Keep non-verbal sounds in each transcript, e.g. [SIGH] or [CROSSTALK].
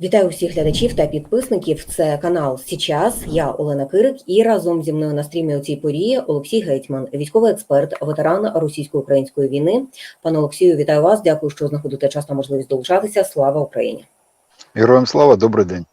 Вітаю всіх глядачів та підписників. Це канал Січас. Я Олена Кирик і разом зі мною на стрімі у цій порі Олексій Гетьман, військовий експерт, ветеран російсько-української війни. Пане Олексію, вітаю вас. Дякую, що знаходите час та можливість долучатися. Слава Україні! Героям слава, добрий день.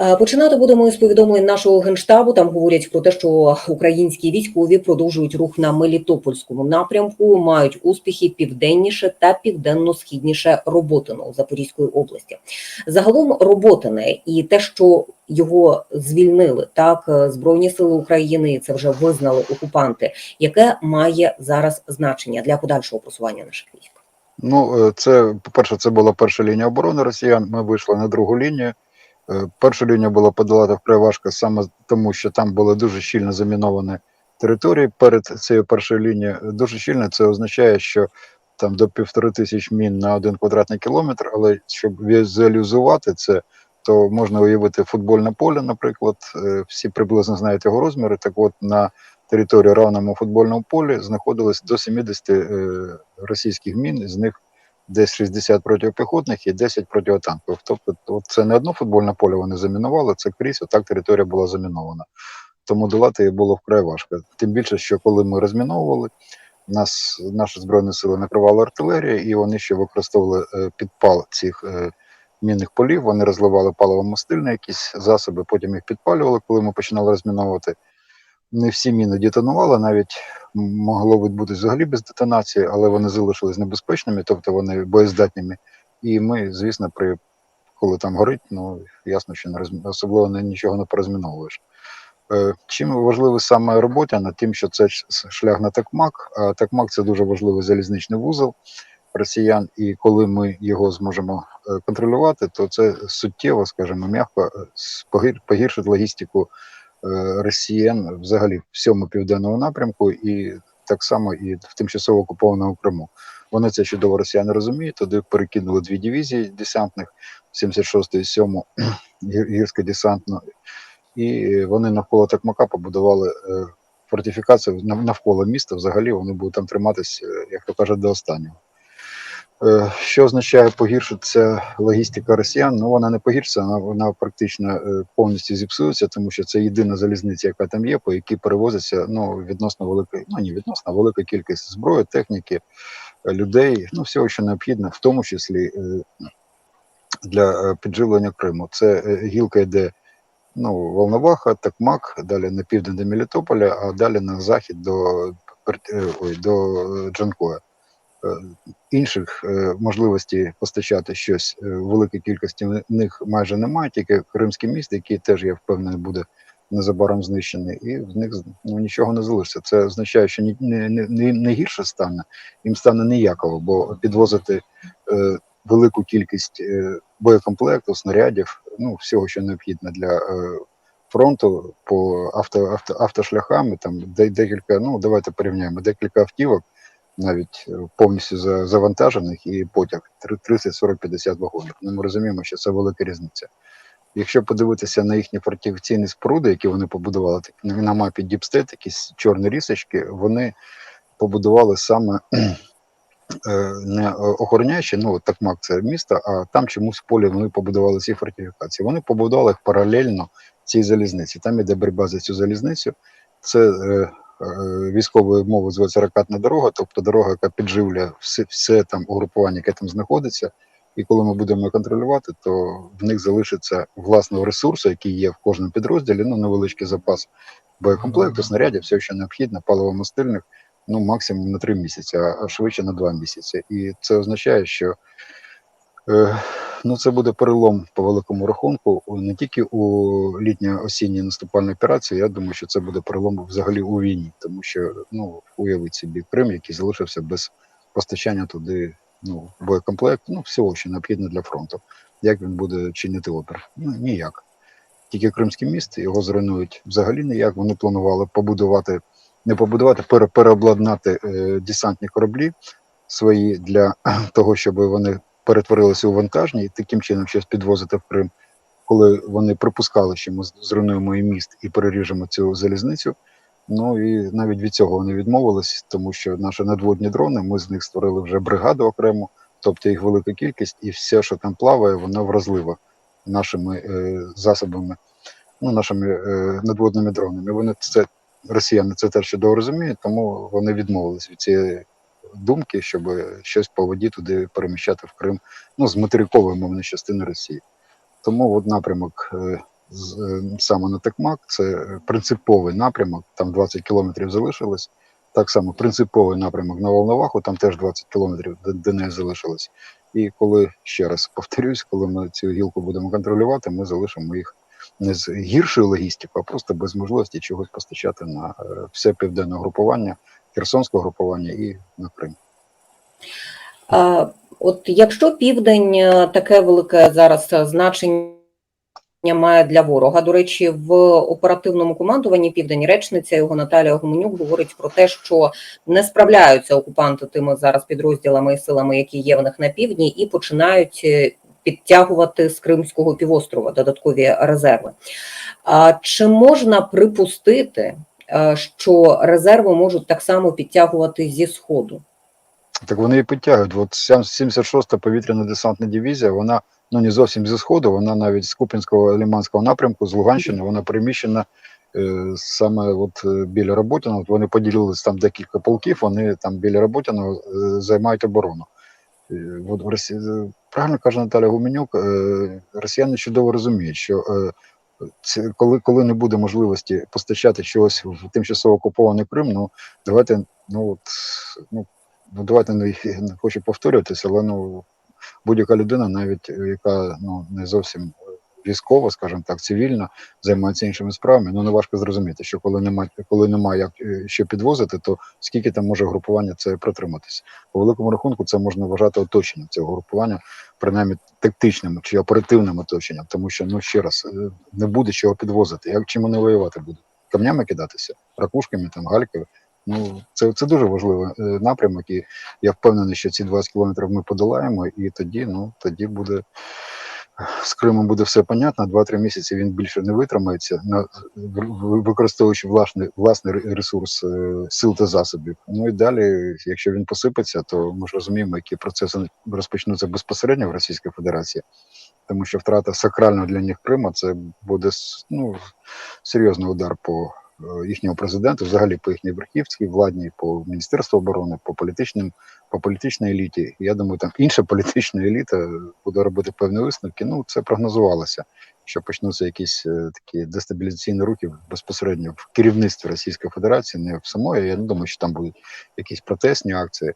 Е, Починати будемо із повідомлень нашого генштабу. Там говорять про те, що українські військові продовжують рух на Мелітопольському напрямку, мають успіхи південніше та південно-східніше Роботино у Запорізької області. Загалом Роботине і те, що його звільнили, так е, збройні сили України це вже визнали окупанти. Яке має зараз значення для подальшого просування наших військ? Ну, е, це, по-перше, це була перша лінія оборони росіян. Ми вийшли на другу лінію. Е, Першу лінію було подолати вкрай важко саме тому, що там були дуже щільно заміновані території перед цією першою лінією. Дуже щільно це означає, що там до півтори тисяч мін на один квадратний кілометр, але щоб візуалізувати це, то можна уявити футбольне поле, наприклад. Е, Всі приблизно знають його розміри. Так от на території равному футбольному полі знаходилось до 70 е, російських мін, з них десь 60 протипіхотних і 10 протитанкових. Тобто, от це не одно футбольне поле вони замінували, це крізь, отак територія була замінована. Тому долати її було вкрай важко. Тим більше, що коли ми розміновували, нас наші збройні сили накривали артилерія, і вони ще використовували е, підпал цих е, мінних полів. Вони розливали паливо-мастильні якісь засоби, потім їх підпалювали, коли ми починали розміновувати. Не всі міни детонували, навіть могло відбутися взагалі без детонації, але вони залишились небезпечними, тобто вони боєздатними. І ми, звісно, при коли там горить, ну ясно, що не розмі... особливо не- нічого не порозміновуєш. Е, Чим важливий саме робота над тим, що це шлях на Такмак, а Такмак це дуже важливий залізничний вузол росіян, і коли ми його зможемо е, контролювати, то це суттєво, скажімо, м'яко е, погіршить логістику росіян взагалі в всьому південному напрямку, і так само і в тимчасово окупованому Криму. Вони це чудово росіяни розуміють. Туди перекинули дві дивізії десантних, 76 і 7 гірсько-десантну, і вони навколо Такмака побудували е, фортифікацію навколо міста. Взагалі вони будуть там триматись, е, як то кажуть, до останнього. Е, Що означає погіршиться логістика росіян? Ну вона не погіршиться, вона, вона практично е, повністю зіпсується, тому що це єдина залізниця, яка там є, по якій перевозиться ну відносно велика, ну не відносно, велика кількість зброї, техніки, е, людей, ну всього, що необхідно, в тому числі для підживлення Криму. Це гілка йде ну, Волноваха, Такмак, далі на південь до Мелітополя, а далі на захід до, до Джанкоя. Е, Інших е, можливостей постачати щось е, в великій кількості них майже немає, тільки Кримський міст, який теж, я впевнений, буде незабаром знищений, і в них ну, нічого не залишиться. Це означає, що не, не, не, не гірше стане, їм стане ніяково, бо підвозити е, велику кількість е, боєкомплекту, снарядів, ну всього, що необхідно для е, фронту по авто, авто, автошляхами, там де, декілька, ну давайте порівняємо, декілька автівок, навіть е, повністю завантажених, і потяг 30, 40, 50 вагонів. Ну, ми розуміємо, що це велика різниця. Якщо подивитися на їхні фортифікаційні споруди, які вони побудували, так на на мапі Діпстейт, якісь чорні рісочки, вони побудували саме [CLEARS THROAT] е, не охороняючи, ну от Такмак це місто, а там чомусь в полі вони побудували ці фортифікації. Вони побудували їх паралельно цій залізниці. Там іде боротьба за цю залізницю. Це е, військовою мовою зветься ракатна дорога, тобто дорога, яка підживлює все, все там угрупування, яке там знаходиться. І коли ми будемо контролювати, то в них залишиться власного ресурсу, який є в кожному підрозділі, ну невеличкий запас боєкомплекту, снарядів, все, що необхідно, паливо-мастильних, ну максимум на три місяці, а швидше на два місяці. І це означає, що е, ну, це буде перелом по великому рахунку не тільки у літньо-осінній наступальній операції. Я думаю, що це буде перелом взагалі у війні, тому що ну уявіть собі Крим, який залишився без постачання туди ну, боєкомплекту, ну всього, що необхідно для фронту. Як він буде чинити опір? Ну ніяк. Тільки Кримський міст його зруйнують взагалі ніяк. Вони планували побудувати, не побудувати, пере, переобладнати е, десантні кораблі свої для [CLEARS THROAT] того, щоб вони перетворилися у вантажні і таким чином щось підвозити в Крим. Коли вони припускали, що ми зруйнуємо і міст і переріжемо цю залізницю. Ну і навіть від цього вони відмовились, тому що наші надводні дрони, ми з них створили вже бригаду окремо тобто їх велика кількість, і все, що там плаває, воно вразливо нашими е, засобами, ну, нашими е, надводними дронами. Вони це росіяни це теж чудово розуміють, тому вони відмовились від цієї думки, щоб щось по воді туди переміщати в Крим, ну з материкової мовної частини Росії. Тому от напрямок е, з, е, саме на Токмак це принциповий напрямок, там 20 кілометрів залишилось. Так само принциповий напрямок на Волноваху, там теж 20 кілометрів до, неї залишилось. І коли ще раз повторюсь, коли ми цю гілку будемо контролювати, ми залишимо їх не з гіршою логістикою, а просто без можливості чогось постачати на е, все південне групування, Херсонського групування і на Крим. А, От якщо південь е, таке велике зараз е, значення має для ворога, до речі, в оперативному командуванні Південь речниця його Наталія Гуменюк говорить про те, що не справляються окупанти тими зараз підрозділами і силами, які є в них на півдні, і починають е, підтягувати з Кримського півострова додаткові резерви. А чи можна припустити, що резерви можуть так само підтягувати зі сходу? Так вони і підтягують. От 76-та повітряна десантна дивізія, вона ну не зовсім зі сходу, вона навіть з Купінського ліманського напрямку, з Луганщини, вона переміщена е, саме от е, біля Роботіна. От вони поділились там декілька полків, вони там біля Роботіна е, займають оборону. Е, от в Росії, е, правильно каже Наталя Гуменюк, е, росіяни чудово розуміють, що е, коли, коли не буде можливості постачати чогось в тимчасово окупований Крим, ну давайте, ну от, ну, ну давайте не, не хочу повторюватися, але ну будь-яка людина, навіть яка ну не зовсім військова, скажімо так, цивільна, займається іншими справами. Ну не важко зрозуміти, що коли немає, коли немає як е, що підвозити, то скільки там може групування це протриматися. По великому рахунку це можна вважати оточенням цього групування, принаймні тактичним чи оперативним оточенням, тому що ну ще раз е, не буде чого підвозити. Як чим вони воювати будуть? Камнями кидатися, ракушками, там гальками. Ну це, це дуже важливий е, напрямок, і я впевнений, що ці 20 кілометрів ми подолаємо, і тоді, ну тоді буде з Кримом буде все понятно. Два-три місяці він більше не витримається, на використовуючи власний власний ресурс е, сил та засобів. Ну і далі, якщо він посипеться, то ми ж розуміємо, які процеси розпочнуться безпосередньо в Російській Федерації, тому що втрата сакрального для них Крима це буде ну, серйозний удар по їхнього президента, взагалі по їхній верхівській владній, по міністерству оборони, по політичним, по політичній еліті. Я думаю, там інша політична еліта буде робити певні висновки. Ну це прогнозувалося, що почнуться якісь е, такі дестабілізаційні рухи безпосередньо в керівництві Російської Федерації, не в самої. Я не думаю, що там будуть якісь протестні акції.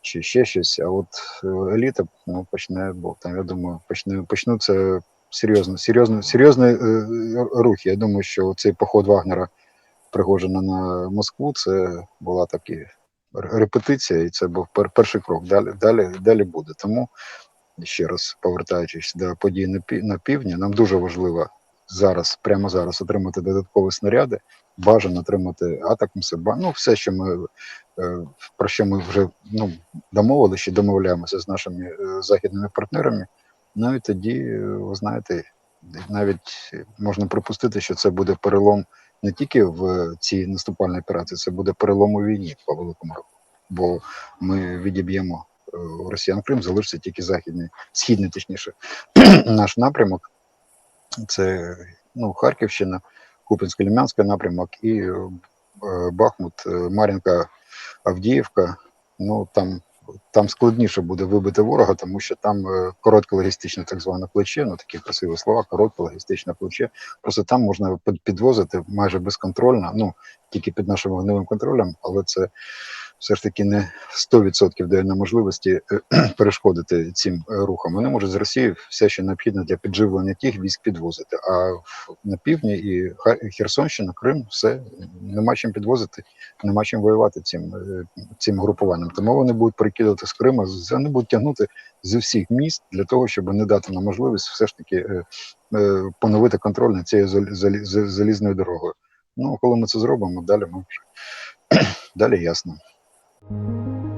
Чи ще щось, а от е, еліта ну, почне, бо там, я думаю, почне почнуться серйозно, серйозно, серйозні е, рухи. Я думаю, що цей поход Вагнера Пригожина на Москву, це була такі репетиція, і це був перший крок. Далі, далі, далі буде. Тому ще раз повертаючись до подій на, півдні, нам дуже важливо зараз, прямо зараз, отримати додаткові снаряди, бажано отримати атакмси, ба- ну все, що ми е, про що ми вже ну, домовилися, що домовляємося з нашими е, західними партнерами. Ну і тоді, ви знаєте, навіть можна припустити, що це буде перелом не тільки в цій наступальній операції, це буде перелом у війні по великому рахунку. Бо ми відіб'ємо е, росіян Крим, залишиться тільки західний, східний, точніше, [CLEARS THROAT] наш напрямок. Це ну, Харківщина, Купінсько-Лім'янський напрямок і е, Бахмут, е, Мар'їнка, Авдіївка. Ну там, там складніше буде вибити ворога, тому що там е, коротке логістичне так зване плече, ну такі красиві слова, коротке логістичне плече. Просто там можна під- підвозити майже безконтрольно, ну тільки під нашим вогневим контролем, але це все ж таки не 100% дає нам можливості е, [CLEARS THROAT] перешкодити цим е, рухам. Вони можуть з Росії все, що необхідно для підживлення тих військ підвозити. А на півдні і Херсонщина, Крим, все нема чим підвозити, нема чим воювати цим, е, цим групуванням. Тому вони будуть перекидати з Крима, з- вони будуть тягнути з усіх міст для того, щоб не дати нам можливість все ж таки поновити контроль над цією зал- залізною дорогою. Ну, коли ми це зробимо, далі ми вже [CLEARS THROAT] далі ясно. Thank you.